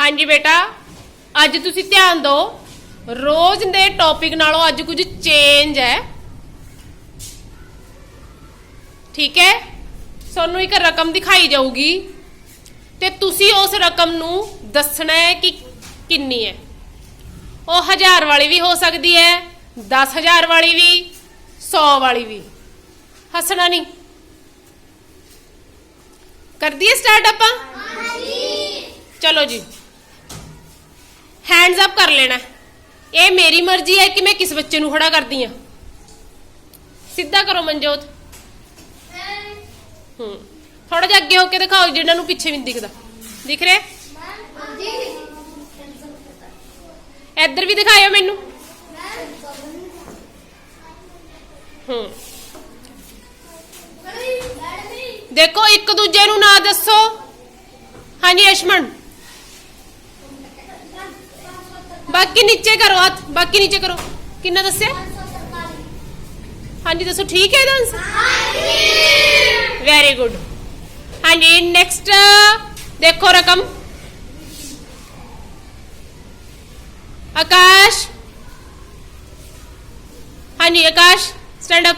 ਹਾਂਜੀ ਬੇਟਾ ਅੱਜ ਤੁਸੀਂ ਧਿਆਨ ਦਿਓ ਰੋਜ਼ ਦੇ ਟੌਪਿਕ ਨਾਲੋਂ ਅੱਜ ਕੁਝ ਚੇਂਜ ਹੈ। ਠੀਕ ਹੈ? ਤੁਹਾਨੂੰ ਇੱਕ ਰਕਮ ਦਿਖਾਈ ਜਾਊਗੀ ਤੇ ਤੁਸੀਂ ਉਸ ਰਕਮ ਨੂੰ ਦੱਸਣਾ ਹੈ ਕਿ ਕਿੰਨੀ ਹੈ। ਉਹ ਹਜ਼ਾਰ ਵਾਲੀ ਵੀ ਹੋ ਸਕਦੀ ਹੈ 10000 ਵਾਲੀ ਵੀ 100 ਵਾਲੀ ਵੀ। ਹੱਸਣਾ ਨਹੀਂ। ਕਰ ਦਈਏ ਸਟਾਰਟ ਆਪਾਂ? ਚਲੋ ਜੀ। ਹੈਂਡਸ ਅਪ ਕਰ ਲੈਣਾ। ਇਹ ਮੇਰੀ ਮਰਜ਼ੀ ਹੈ ਕਿ ਮੈਂ ਕਿਸ ਬੱਚੇ ਨੂੰ ਖੜਾ ਕਰਦੀ ਆ ਸਿੱਧਾ ਕਰੋ ਮਨਜੋਤ। ਹੂੰ। ਥੋੜਾ ਜਿਹਾ ਅੱਗੇ ਹੋ ਕੇ ਦਿਖਾਓ ਜਿਹਨਾਂ ਨੂੰ ਪਿੱਛੇ ਵੀ ਨਹੀਂ ਦਿਖਦਾ। ਦਿਖ ਰਿਹਾ? ਇੱਧਰ ਵੀ ਦਿਖਾਇਓ ਮੈਨੂੰ। ਹੂੰ। ਦੇਖੋ ਇੱਕ ਦੂਜੇ ਨੂੰ ਨਾ ਦੱਸੋ। ਹਾਂਜੀ ਅਸ਼ਮਨ। ਬਾਕੀ ਨੀਚੇ ਕਰੋ ਹੱਥ ਬਾਕੀ ਨੀਚੇ ਕਰੋ ਕਿੰਨਾ ਦੱਸਿਆ ਹਾਂਜੀ ਦੱਸੋ ਠੀਕ ਹੈ ਇਹਦਾ ਆਨਸਰ ਵੈਰੀ ਗੁੱਡ ਹਾਂਜੀ ਨੈਕਸਟ ਦੇਖੋ ਰਕਮ ਆਕਾਸ਼ ਹਾਂਜੀ ਆਕਾਸ਼ ਸਟੈਂਡ ਅਪ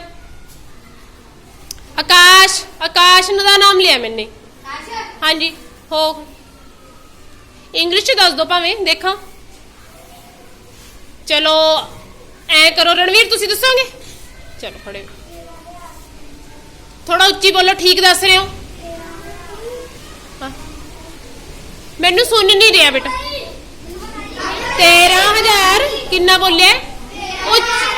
ਆਕਾਸ਼ ਆਕਾਸ਼ ਨੂੰ ਦਾ ਨਾਮ ਲਿਆ ਮੈਨੇ ਹਾਂਜੀ ਹੋ ਇੰਗਲਿਸ਼ ਚ ਦੱਸ ਦੋ ਭਾਵੇਂ ਦੇਖਾਂ ਚਲੋ ਐ ਕਰੋ ਰਣਵੀਰ ਤੁਸੀਂ ਦੱਸੋਗੇ? ਚਲੋ ਖੜੇ ਥੋੜਾ ਉੱਚੀ ਬੋਲੋ ਠੀਕ ਦੱਸ ਰਹੇ ਹੋ? ਹਾਂ। ਮੈਨੂੰ ਸੁਣ ਨਹੀਂ ਰਿਹਾ ਬੇਟਾ। 13000 ਕਿੰਨਾ ਬੋਲਿਆ? ਉੱਚ-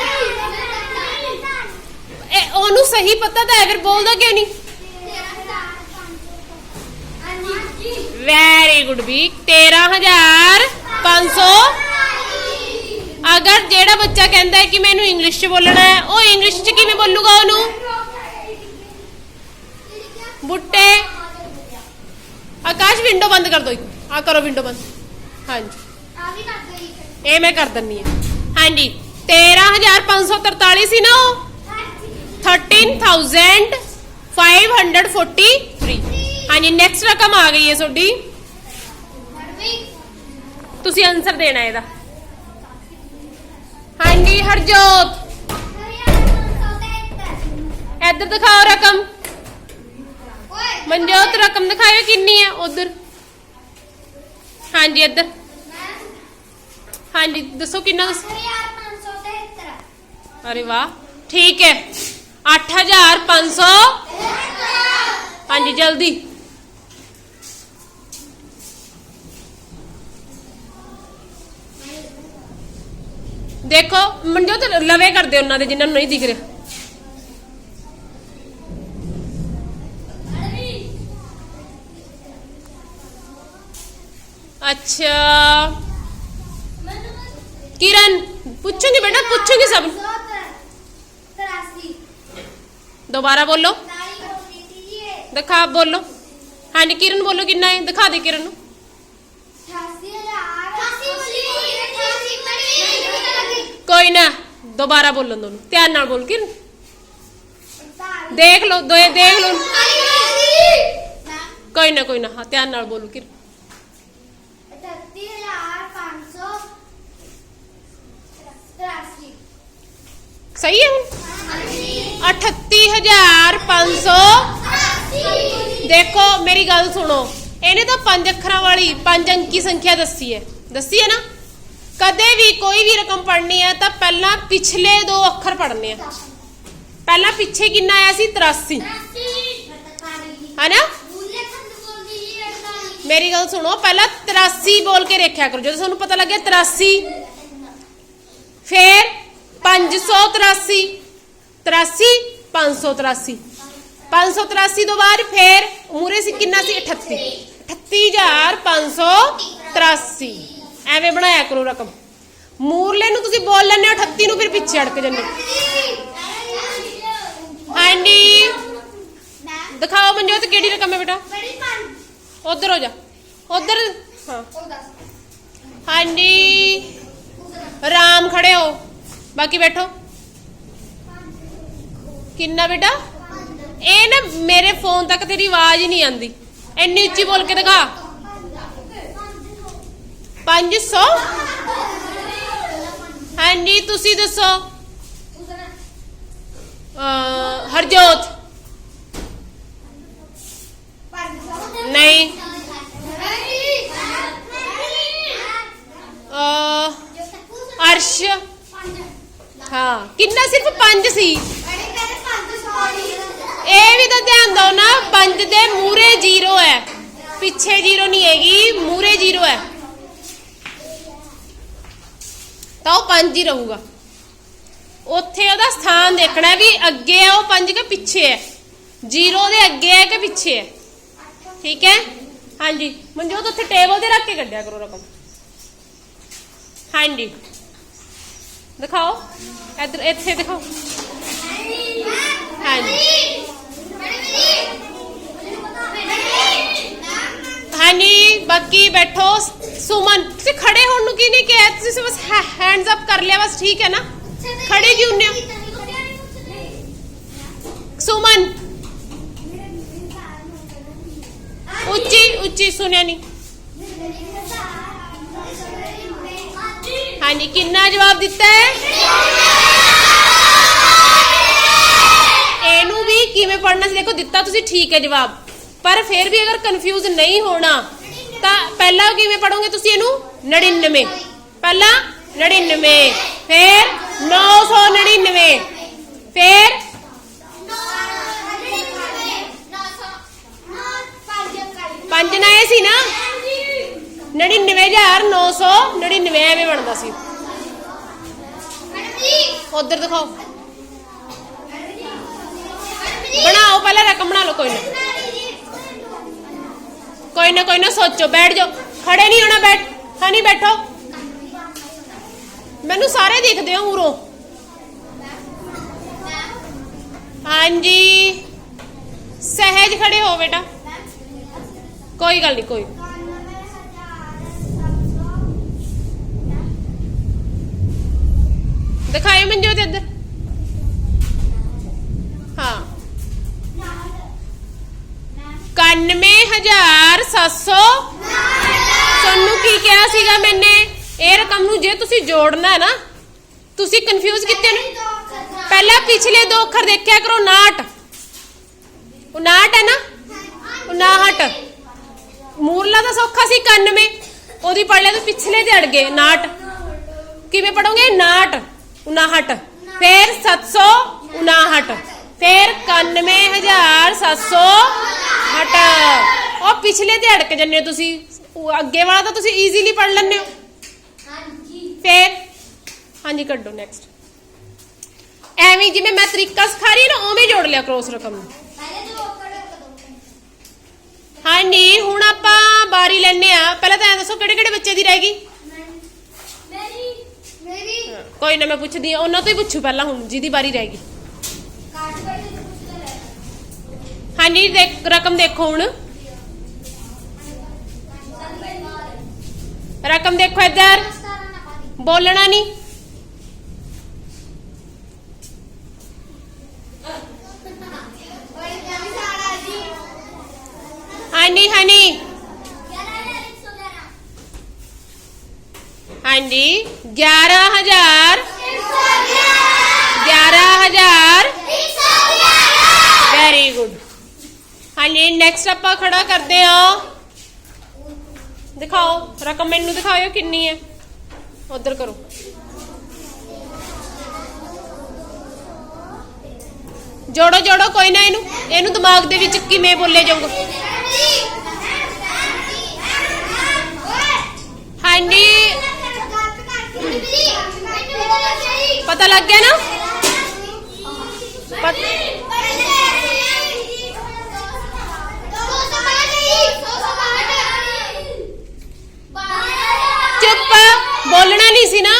ਇਹ ਉਹਨੂੰ ਸਹੀ ਪਤਾ ਤਾਂ ਹੈ ਫਿਰ ਬੋਲਦਾ ਕਿਉਂ ਨਹੀਂ? ਵੈਰੀ। ਗੁੱਡ ਵੀ 13500 ਅਗਰ ਜਿਹੜਾ ਬੱਚਾ ਕਹਿੰਦਾ ਹੈ ਕਿ ਮੈਨੂੰ ਇੰਗਲਿਸ਼ ਚ ਬੋਲਣਾ ਹੈ, ਉਹ ਇੰਗਲਿਸ਼ ਚ ਕਿਵੇਂ ਬੋਲੂਗਾ ਉਹਨੂੰ? ਬੁੱਟੇ। ਆਕਾਸ਼ ਵਿੰਡੋ ਬੰਦ ਕਰ ਦੋ ਆ ਕਰੋ ਵਿੰਡੋ ਬੰਦ। ਹਾਂਜੀ। ਇਹ ਮੈਂ ਕਰ ਦਿੰਨੀ ਆ ਹਾਂਜੀ। 13543 ਸੀ ਨਾ ਉਹ? 13543 ਹਾਂਜੀ ਨੈਕਸਟ ਰਕਮ ਆ ਗਈ ਹੈ ਤੁਹਾਡੀ। ਤੁਸੀਂ ਆਨਸਰ ਦੇਣਾ ਇਹਦਾ। ਹਾਂਜੀ ਹਰਜੋਤ? ਇੱਧਰ ਦਿਖਾਓ ਰਕਮ। ਮਨਜੋਤ, ਰਕਮ ਦਿਖਾਇਓ ਕਿੰਨੀ ਹੈ ਉਧਰ। ਹਾਂਜੀ, ਇੱਧਰ। ਹਾਂਜੀ, ਦੱਸੋ ਕਿੰਨਾ ਦੱਸ ਅਰੇ ਵਾਹ, ਠੀਕ ਹੈ। 8500 ਹਾਂਜੀ, ਜਲਦੀ। ਦੇਖੋ ਮਨਜੋਤ ਲਵੇ ਕਰਦੇ ਉਹਨਾਂ ਦੇ ਜਿਨ੍ਹਾਂ ਨੂੰ ਨਹੀਂ ਦਿਖ ਰਿਹਾ। ਅੱਛਾ। ਕਿਰਨ, ਪੁੱਛੂਗੀ ਬੇਟਾ, ਪੁੱਛੂਗੀ ਸਭ ਨੂੰ। ਦੁਬਾਰਾ ਬੋਲੋ। ਦਿਖਾ, ਬੋਲੋ। ਹਾਂਜੀ, ਕਿਰਨ ਬੋਲੋ ਕਿੰਨਾ ਹੈ? ਦਿਖਾ ਦੇ ਕਿਰਨ ਨੂੰ ਕੋਈ ਨਾ ਦੁਬਾਰਾ ਬੋਲਣ ਦੋਨੋਂ ਧਿਆਨ ਨਾਲ ਬੋਲ ਕਿਰਨ ਦੇਖ ਲਓ ਦੋਏ ਦੇਖ ਲਓ ਕੋਈ ਨਾ ਕੋਈ ਨਾ ਹਾਂ ਧਿਆਨ ਨਾਲ ਬੋਲੋ ਕਿਰਨ ਸਹੀ ਹੈ ਹੁਣ 38500 ਦੇਖੋ ਮੇਰੀ ਗੱਲ ਸੁਣੋ ਇਹਨੇ ਤਾਂ ਪੰਜ ਅੱਖਰਾਂ ਵਾਲੀ ਪੰਜ ਅੰਕੀ ਸੰਖਿਆ ਦੱਸੀ ਹੈ ਦੱਸੀ ਹੈ ਨਾ ਕਦੇ ਵੀ ਕੋਈ ਵੀ ਰਕਮ ਪੜ੍ਹਨੀ ਹੈ ਤਾਂ ਪਹਿਲਾਂ ਪਿਛਲੇ ਦੋ ਅੱਖਰ ਪੜ੍ਹਨੇ ਆ। ਪਹਿਲਾਂ ਪਿੱਛੇ ਕਿੰਨਾ ਆਇਆ ਸੀ? 83 ਹੈਨਾ? ਮੇਰੀ ਗੱਲ ਸੁਣੋ, ਪਹਿਲਾਂ 83 ਬੋਲ ਕੇ ਦੇਖਿਆ ਕਰੋ। ਜਦੋਂ ਤੁਹਾਨੂੰ ਪਤਾ ਲੱਗਿਆ 83 ਫਿਰ 583 83 583 583 ਤੋਂ ਬਾਅਦ ਫਿਰ ਮੂਰੇ ਸੀ ਕਿੰਨਾ ਸੀ? 38 38583 ਐਵੇਂ ਬਣਾਇਆ ਕਰੋ ਰਕਮ। ਮੂਰਲੇ ਨੂੰ ਤੁਸੀਂ ਬੋਲ ਲੈਂਦੇ ਹੋ 38 ਨੂੰ ਫਿਰ ਪਿੱਛੇ ਅੜਕ ਜਾਂਦੇ ਹੋ। ਹਾਂਜੀ। ਦਿਖਾਓ ਮਨਜੋਤ, ਕਿਹੜੀ ਰਕਮ ਹੈ ਬੇਟਾ? ਉਧਰ ਹੋ ਜਾ। ਉਧਰ, ਹਾਂ। ਹਾਂਜੀ। ਰਾਮ ਖੜੇ ਹੋ। ਬਾਕੀ ਬੈਠੋ। ਕਿੰਨਾ ਬੇਟਾ? ਇਹ ਨਾ ਮੇਰੇ ਫੋਨ ਤੱਕ ਤੇਰੀ ਆਵਾਜ਼ ਹੀ ਨਹੀਂ ਆਂਦੀ ਇੰਨੀ ਉੱਚੀ ਬੋਲ ਕੇ ਦਿਖਾ। 500 ਹਾਂਜੀ ਤੁਸੀਂ ਦੱਸੋ। ਅਹ, ਹਰਜੋਤ। ਨਹੀਂ। ਅਹ, ਅਰਸ਼। ਹਾਂ ਕਿੰਨਾ ਸਿਰਫ 5 ਸੀ? ਇਹ ਵੀ ਤਾਂ ਧਿਆਨ ਦਿਓ ਨਾ 5 ਦੇ ਮੂਰੇ ਜ਼ੀਰੋ ਹੈ। ਪਿੱਛੇ ਜ਼ੀਰੋ ਨਹੀਂ ਹੈਗੀ ਮੂਰੇ ਜ਼ੀਰੋ ਹੈ। ਤਾਂ ਉਹ 5 ਹੀ ਰਹੂਗਾ। ਉੱਥੇ ਉਹਦਾ ਸਥਾਨ ਦੇਖਣਾ ਵੀ ਅੱਗੇ ਹੈ ਉਹ 5 ਕੇ ਪਿੱਛੇ ਹੈ। ਜ਼ੀਰੋ ਦੇ ਅੱਗੇ ਹੈ ਕਿ ਪਿੱਛੇ ਹੈ? ਠੀਕ ਹੈ? ਹਾਂਜੀ। ਮਨਜੋਤ, ਉੱਥੇ ਟੇਬਲ ਤੇ ਰੱਖ ਕੇ ਕੱਢਿਆ ਕਰੋ ਰਕਮ। ਹਾਂਜੀ। ਦਿਖਾਓ। ਇੱਧਰ, ਇੱਥੇ ਦਿਖਾਓ। ਹਾਂਜੀ। ਹਾਂਜੀ ਬਾਕੀ ਬੈਠੋ ਸੁਮਨ ਤੁਸੀਂ ਖੜੇ ਹੋਣ ਨੂੰ ਕੀ ਨਹੀਂ ਕਿਹਾ ਤੁਸੀਂ ਬਸ ਹੈਂਡਸ ਅਪ ਕਰ ਲਿਆ ਬਸ ਠੀਕ ਹੈ ਨਾ ਖੜੇ ਕਿਉਂ ਹੁੰਨੇ ਹੋ ਸੁਮਨ ਉੱਚੀ ਉੱਚੀ ਸੁਣਿਆ ਨਹੀਂ ਹਾਂਜੀ ਕਿੰਨਾ ਜਵਾਬ ਦਿੱਤਾ ਹੈ ਇਹਨੂੰ ਵੀ ਕਿਵੇਂ ਪੜਨਾ ਸੀ ਦੇਖੋ ਦਿੱਤਾ ਤੁਸੀਂ ਠੀਕ ਹੈ ਜਵਾਬ ਪਰ ਫਿਰ ਵੀ ਅਗਰ ਕਨਫਿਊਜ਼ ਨਹੀਂ ਹੋਣਾ, ਤਾਂ ਪਹਿਲਾਂ ਕਿਵੇਂ ਪੜੋਗੇ ਤੁਸੀਂ ਇਹਨੂੰ? 99 ਪਹਿਲਾਂ 99 ਫਿਰ 999 ਫਿਰ ਪੰਜ ਨਾ ਇਹ ਸੀ ਨਾ? 99999 ਐਵੇਂ ਬਣਦਾ ਸੀ। ਉਧਰ ਦਿਖਾਓ। ਬਣਾਓ, ਪਹਿਲਾਂ ਰਕਮ ਬਣਾ ਲਓ ਕੋਈ ਨਾ। ਕੋਈ ਨਾ ਕੋਈ ਨਾ ਸੋਚੋ, ਬੈਠ ਜਾਓ। ਖੜੇ ਨਹੀਂ ਹੋਣਾ, ਬੈਠ, ਹਾਂ ਬੈਠੋ। ਮੈਨੂੰ ਸਾਰੇ ਦਿਖਦੇ ਹੋ ਉਰੋਂ ਹਾਂਜੀ। ਸਹਿਜ ਖੜੇ ਹੋ ਬੇਟਾ। ਕੋਈ ਗੱਲ ਨਹੀਂ, ਕੋਈ ਦਿਖਾਏ ਮਨਜੋਤ ਇੱਧਰ। ਹਾਂ। 91700 ਤੁਹਾਨੂੰ ਕੀ ਕਿਹਾ ਸੀਗਾ ਮੈਨੇ? ਇਹ ਰਕਮ ਨੂੰ ਜੇ ਤੁਸੀਂ ਜੋੜਨਾ ਹੈ ਨਾ, ਤੁਸੀਂ ਕਨਫਿਊਜ਼ ਕੀਤੇ ਨੇ। ਪਹਿਲਾਂ ਪਿਛਲੇ ਦੋ ਅੱਖਰ ਦੇਖਿਆ ਕਰੋ 59 59 ਹੈ ਨਾ? 59 ਮੂਰਲਾ ਤਾਂ ਸੌਖਾ ਸੀ 91 ਉਹਦੀ ਪੜ ਲਿਆ ਤਾਂ ਪਿਛਲੇ ਤੇ ਅੜ ਗਏ 59 ਕਿਵੇਂ ਪੜੋਗੇ 59 59 ਫਿਰ 759 ਫਿਰ 91760 ਉਹ ਪਿਛਲੇ ਤੇ ਅੜਕ ਜੰਨੇ ਤੁਸੀਂ। ਉਹ ਅੱਗੇ ਵਾਲਾ ਤਾਂ ਤੁਸੀਂ ਈਜ਼ੀਲੀ ਪੜ ਲੈਂਦੇ ਹੋ। ਫਿਰ? ਹਾਂਜੀ ਕੱਢੋ ਨੈਕਸਟ ਐਵੇਂ ਜਿਵੇਂ ਮੈਂ ਤਰੀਕਾ ਸਿਖਾ ਰਹੀ ਨਾ ਉਵੇਂ ਜੋੜ ਲਿਆ ਕਰੋ ਉਸ ਰਕਮ ਨੂੰ। ਹਾਂਜੀ ਹੁਣ ਆਪਾਂ ਬਾਰੀ ਲੈਣੇ ਆ ਪਹਿਲਾਂ ਤਾਂ ਐ ਦੱਸੋ ਕਿਹੜੇ ਕਿਹੜੇ ਬੱਚੇ ਦੀ ਰਹਿ ਗਈ? ਕੋਈ ਨਾ ਮੈਂ ਪੁੱਛਦੀ ਆ ਉਹਨਾਂ ਤੋਂ ਹੀ ਪੁੱਛੂ ਪਹਿਲਾਂ ਹੁਣ ਜਿਹਦੀ ਬਾਰੀ ਰਹਿ ਗਈ। ਹਾਂਜੀ ਦੇਖ ਰਕਮ ਦੇਖੋ ਹੁਣ। ਰਕਮ ਦੇਖੋ ਇੱਧਰ। ਬੋਲਣਾ ਨਹੀਂ। ਹਾਂਜੀ ਹਾਂਜੀ। ਹਾਂਜੀ 11000 11000 ਵੈਰੀ ਗੁੱਡ ਹਾਂਜੀ ਨੈਕਸਟ ਆਪਾਂ ਖੜਾ ਕਰਦੇ ਆ ਦਿਖਾਓ ਰਕਮ ਮੈਨੂੰ ਦਿਖਾਓ ਕਿੰਨੀ ਹੈ। ਉਧਰ ਕਰੋ। ਜੋੜੋ ਜੋੜੋ, ਕੋਈ ਨਾ ਇਹਨੂੰ। ਇਹਨੂੰ ਦਿਮਾਗ ਦੇ ਵਿੱਚ ਕਿਵੇਂ ਬੋਲੇ ਜਾਊਗਾ। ਹਾਂਜੀ। ਪਤਾ ਲੱਗ ਗਿਆ ਨਾ? ਚੁੱਪ ਬੋਲਣਾ ਨਹੀਂ ਸੀ ਨਾ।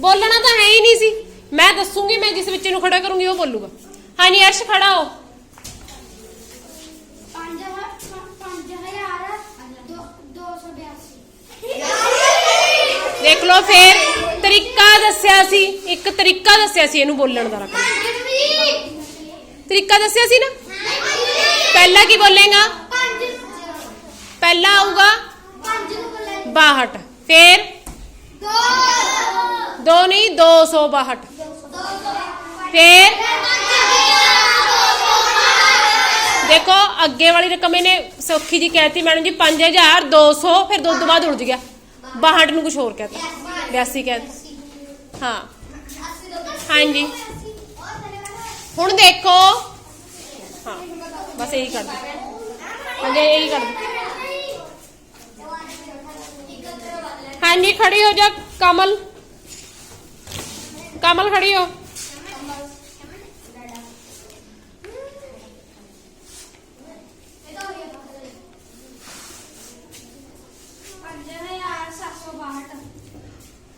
ਬੋਲਣਾ ਤਾਂ ਹੈ ਹੀ ਨਹੀਂ ਸੀ। ਮੈਂ ਦੱਸੂਗੀ, ਮੈਂ ਜਿਸ ਬੱਚੇ ਨੂੰ ਖੜਾ ਕਰੂੰਗੀ, ਉਹ ਬੋਲੂਗਾ। ਹਾਂਜੀ, ਅਰਸ਼, ਖੜਾ ਹੋ। ਦੇਖ ਲਓ, ਫੇਰ ਤਰੀਕਾ ਦੱਸਿਆ ਸੀ। ਇੱਕ ਤਰੀਕਾ ਦੱਸਿਆ ਸੀ ਇਹਨੂੰ ਬੋਲਣ ਦਾ ਰਕਮ ਤਰੀਕਾ ਦੱਸਿਆ ਸੀ ਨਾ? ਪਹਿਲਾਂ ਕੀ ਬੋਲੇਗਾ ਪਹਿਲਾਂ ਆਊਗਾ 62 ਫਿਰ ਦੋ ਨਹੀਂ 262 ਫਿਰ ਦੇਖੋ ਅੱਗੇ ਵਾਲੀ ਰਕਮ ਇਹਨੇ ਸੌਖੀ ਜੀ ਕਹਿਤੀ ਮੈਡਮ ਜੀ 5200 ਫਿਰ ਦੋ ਤੋਂ ਬਾਅਦ ਉੜ ਗਿਆ 62 ਨੂੰ ਕੁਝ ਹੋਰ ਕਹਤਾ 82 ਕਹਿਤਾ ਹਾਂ ਹਾਂਜੀ ਹੁਣ ਦੇਖੋ ਹਾਂ ਬਸ ਇਹੀ ਕਰ ਦੋ ਹਾਂਜੀ ਇਹੀ ਕਰ ਦੋ ਹਾਂਜੀ, ਖੜੀ ਹੋ ਜਾ ਕਮਲ। ਕਮਲ, ਖੜੀ ਹੋ।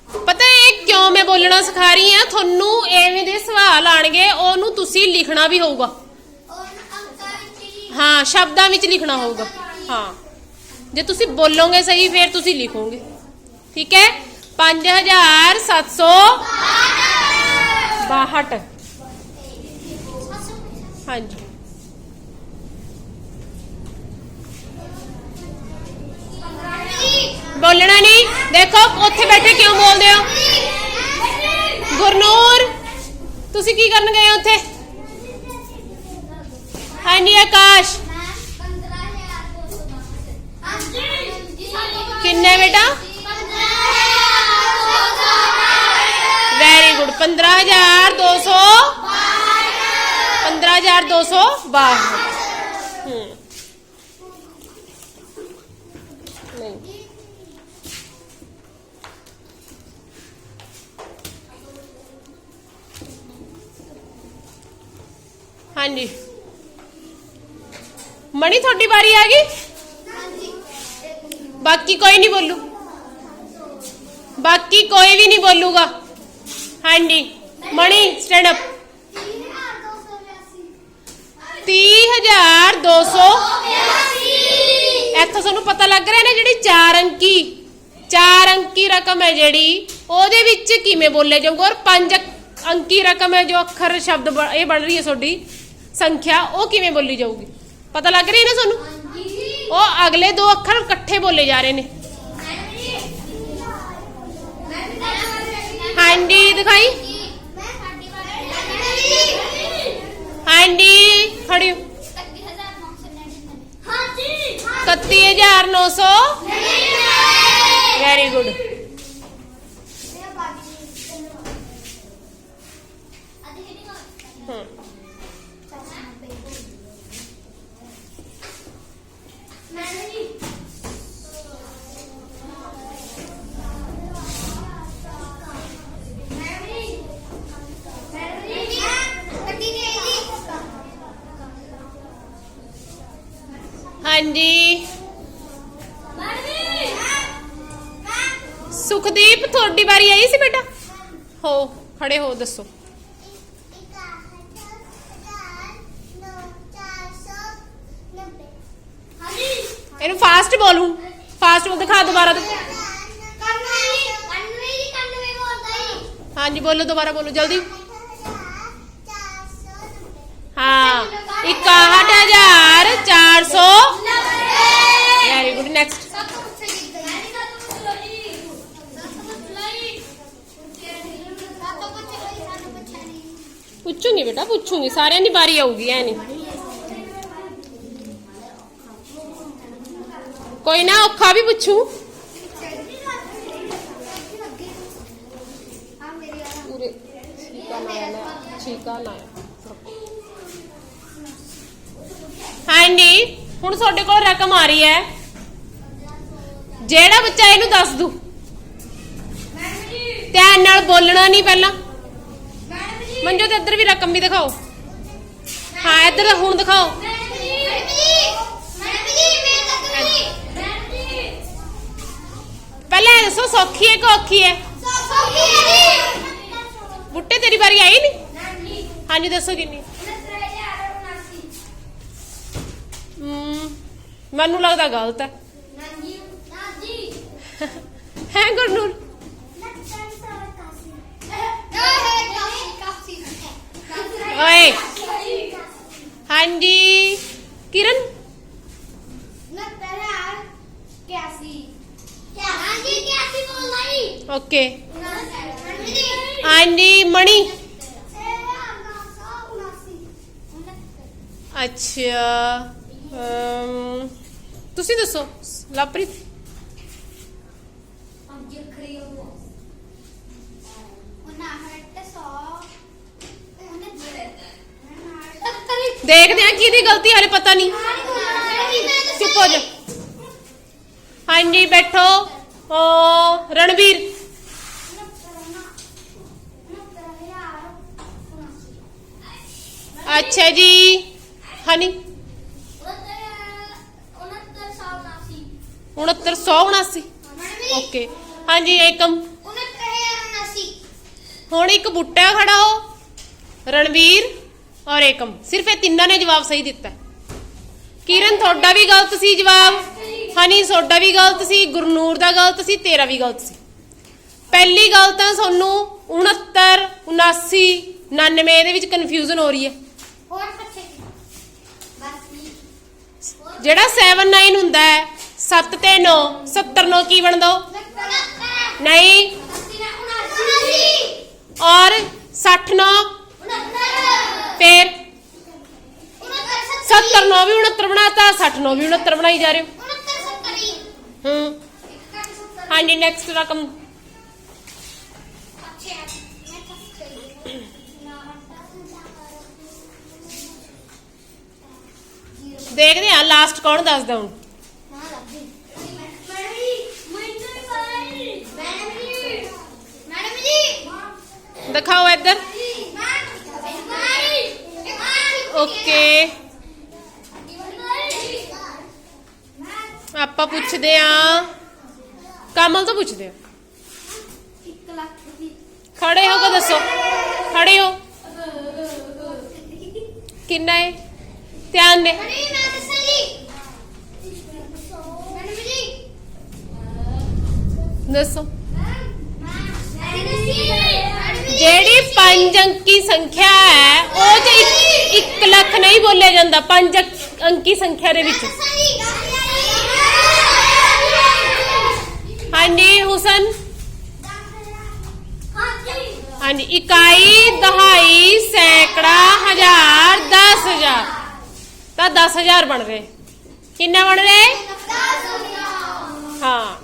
ਪਤਾ ਇਹ ਕਿਉਂ ਮੈਂ ਬੋਲਣਾ ਸਿਖਾ ਰਹੀ ਆ ਤੁਹਾਨੂੰ ਐਵੇਂ ਦੇ ਸਵਾਲ ਆਣਗੇ ਉਹਨੂੰ ਤੁਸੀਂ ਲਿਖਣਾ ਵੀ ਹੋਊਗਾ। ਹਾਂ ਸ਼ਬਦਾਂ ਵਿੱਚ ਲਿਖਣਾ ਹੋਊਗਾ ਹਾਂ ਜੇ ਤੁਸੀਂ ਬੋਲੋਗੇ ਸਹੀ ਫਿਰ ਤੁਸੀਂ ਲਿਖੋਗੇ ਠੀਕ ਹੈ 5762 ਹਾਂਜੀ ਬੋਲਣਾ ਨਹੀਂ ਦੇਖੋ ਉੱਥੇ ਬੈਠੇ ਕਿਉਂ ਬੋਲਦੇ ਹੋ ਗੁਰਨੂਰ ਤੁਸੀਂ ਕੀ ਕਰਨ ਗਏ ਹੋ ਉੱਥੇ ਹਾਂਜੀ ਆਕਾਸ਼। ਕਿੰਨੇ ਬੇਟਾ? ਵੈਰੀ ਗੁੱਡ 15200 15262 ਹੂੰ। ਨਹੀਂ। ਹਾਂਜੀ। ਮਣੀ ਤੁਹਾਡੀ ਵਾਰੀ ਆ ਗਈ ਬਾਕੀ ਕੋਈ ਨਹੀਂ ਬੋਲੂ ਬਾਕੀ ਕੋਈ ਵੀ ਨਹੀਂ ਬੋਲੂਗਾ ਹਾਂਜੀ ਮਣੀ ਸਟੈਂਡ ਅਪ 30200 ਇੱਥੋਂ ਤੁਹਾਨੂੰ ਪਤਾ ਲੱਗ ਰਿਹਾ ਨਾ ਜਿਹੜੀ 4 ਅੰਕੀ 4 ਅੰਕੀ ਰਕਮ ਹੈ ਜਿਹੜੀ ਉਹਦੇ ਵਿੱਚ ਕਿਵੇਂ ਬੋਲੇ ਜਾਊਗਾ ਔਰ 5 ਅੰਕੀ ਰਕਮ ਹੈ ਜੋ ਅੱਖਰ ਸ਼ਬਦ ਬ- ਇਹ ਬਣ ਰਹੀ ਹੈ ਤੁਹਾਡੀ ਸੰਖਿਆ ਉਹ ਕਿਵੇਂ ਬੋਲੀ ਜਾਊਗੀ ਪਤਾ ਲੱਗ ਰਹੀ ਹੈ ਨਾ ਤੁਹਾਨੂੰ ਉਹ ਅਗਲੇ ਦੋ ਅੱਖਰ ਇਕੱਠੇ ਬੋਲੇ ਜਾ ਰਹੇ ਨੇ ਹਾਂਜੀ ਦਿਖਾਈ ਹਾਂਜੀ ਖੜੀ ਹੋ। 31900 ਵੈਰੀ ਗੁੱਡ ਹੂੰ ਹਾਂਜੀ ਸੁਖਦੀਪ ਤੁਹਾਡੀ ਵਾਰੀ ਆਈ ਸੀ ਬੇਟਾ? ਹੋ, ਖੜੇ ਹੋ, ਦੱਸੋ। ਇਹਨੂੰ ਫਾਸਟ ਬੋਲੂ। ਫਾਸਟ ਬੋਲ, ਦਿਖਾ ਦੁਬਾਰਾ ਹਾਂਜੀ, ਬੋਲੋ, ਦੁਬਾਰਾ ਬੋਲੋ, ਜਲਦੀ। ਹਾਂ 61400 ਵੈਰੀ ਗੁੱਡ ਨੈਕਸਟ ਪੁੱਛੂਗੀ ਬੇਟਾ, ਪੁੱਛੂਗੀ। ਸਾਰਿਆਂ ਦੀ ਵਾਰੀ ਆਊਗੀ, ਐ ਨਹੀਂ। ਕੋਈ ਨਾ, ਔਖਾ ਵੀ ਪੁੱਛੂ। ਪੂਰੇ ਛੀਕਾ ਨਾ ਛੀਕਾ ਨਾ ਹਾਂਜੀ ਹੁਣ ਤੁਹਾਡੇ ਕੋਲ ਰਕਮ ਆ ਰਹੀ ਹੈ। ਜਿਹੜਾ ਬੱਚਾ ਇਹਨੂੰ ਦੱਸ ਦੂ। ਧਿਆਨ ਨਾਲ ਬੋਲਣਾ ਨਹੀਂ ਪਹਿਲਾਂ। ਮੰਜੋ ਤੇ ਇੱਧਰ ਵੀ ਰਕਮ ਵੀ ਦਿਖਾਓ। ਹਾਂ ਇੱਧਰ ਹੁਣ ਦਿਖਾਓ। ਪਹਿਲਾਂ ਇਹ ਦੱਸੋ ਸੌਖੀ ਹੈ ਕਿ ਔਖੀ ਹੈ? ਬੁੱਟੇ ਤੇਰੀ ਵਾਰੀ ਆਈ ਨਹੀਂ ਹਾਂਜੀ ਦੱਸੋ ਕਿੰਨੀ। ਹਮ, ਮੈਨੂੰ ਲੱਗਦਾ ਗਲਤ ਹੈ। ਹੈ ਗੁਰਨੂਰ? ਓਏ ਹਾਂਜੀ ਕਿਰਨ ਓਕੇ ਹਾਂਜੀ ਮਣੀ ਅੱਛਾ ਅਮ, ਤੁਸੀਂ ਦੱਸੋ ਲਵਪ੍ਰੀਤ ਦੇਖਦੇ ਆ ਕਿਹਦੀ ਗਲਤੀ ਹਾਲੇ ਪਤਾ ਨਹੀਂ। ਚੁੱਪ ਹੋ ਜਾ। ਹਾਂਜੀ ਬੈਠੋ। ਓ ਰਣਵੀਰ। ਅੱਛਾ ਜੀ। Honey 6979 okay. ਹਾਂਜੀ ਏਕਮ ਹੁਣ ਇੱਕ ਬੁੱਟਾ ਖੜਾ ਹੋ। ਰਣਵੀਰ। ਔਰ ਏਕਮ ਸਿਰਫ ਇਹ ਤਿੰਨਾਂ ਨੇ ਜਵਾਬ ਸਹੀ ਦਿੱਤਾ। ਕਿਰਨ ਤੁਹਾਡਾ ਵੀ ਗਲਤ ਸੀ ਜਵਾਬ। ਹਨੀ ਤੁਹਾਡਾ ਵੀ ਗਲਤ ਸੀ। ਗੁਰਨੂਰ ਦਾ ਗਲਤ ਸੀ ਤੇਰਾ ਵੀ ਗਲਤ ਸੀ। ਪਹਿਲੀ ਗੱਲ ਤਾਂ ਤੁਹਾਨੂੰ 69 79 99 ਦੇ ਵਿੱਚ ਕਨਫਿਊਜ਼ਨ ਹੋ ਰਹੀ ਹੈ। ਜਿਹੜਾ 7 9 ਹੁੰਦਾ ਹੈ 7 ਤੇ 9 70 9 ਕੀ ਬਣਦਾ? ਨਹੀਂ। ਔਰ 60 9 ਫਿਰ 70 9 ਵੀ 69 ਬਣਾਤਾ 60 9 ਵੀ 69 ਬਣਾਈ ਜਾ ਰਹੇ ਹੋ। ਹੂੰ। ਹਾਂਜੀ ਨੈਕਸਟ ਰਕਮ ਦੇਖਦੇ ਹਾਂ ਲਾਸਟ ਕੌਣ ਦੱਸਦਾ ਹੁਣ? ਦਿਖਾਓ ਇੱਧਰ। ਓਕੇ ਆਪਾਂ ਪੁੱਛਦੇ ਆ ਕਮਲ ਤੋਂ ਪੁੱਛਦੇ ਆ ਖੜੇ ਹੋ ਕੇ ਦੱਸੋ। ਖੜੇ ਹੋ। ਕਿੰਨਾ ਹੈ? ਧਿਆਨ ਦੇ। ਦੱਸੋ। ਜਿਹੜੀ ਪੰਜ ਅੰਕੀ ਸੰਖਿਆ ਹੈ ਉਹ ਚ 1 ਲੱਖ ਨਹੀਂ ਬੋਲਿਆ ਜਾਂਦਾ ਪੰਜ ਅੰਕ- ਅੰਕੀ ਸੰਖਿਆ ਦੇ ਵਿੱਚ ਹਾਂਜੀ ਹੁਸਨ ਹਾਂਜੀ ਇਕਾਈ ਦਹਾਈ ਸੈਂਕੜਾ ਹਜ਼ਾਰ 10000 ਤਾਂ 10000 ਬਣ ਰਹੇ ਕਿੰਨਾ ਬਣ ਰਹੇ ਹਾਂ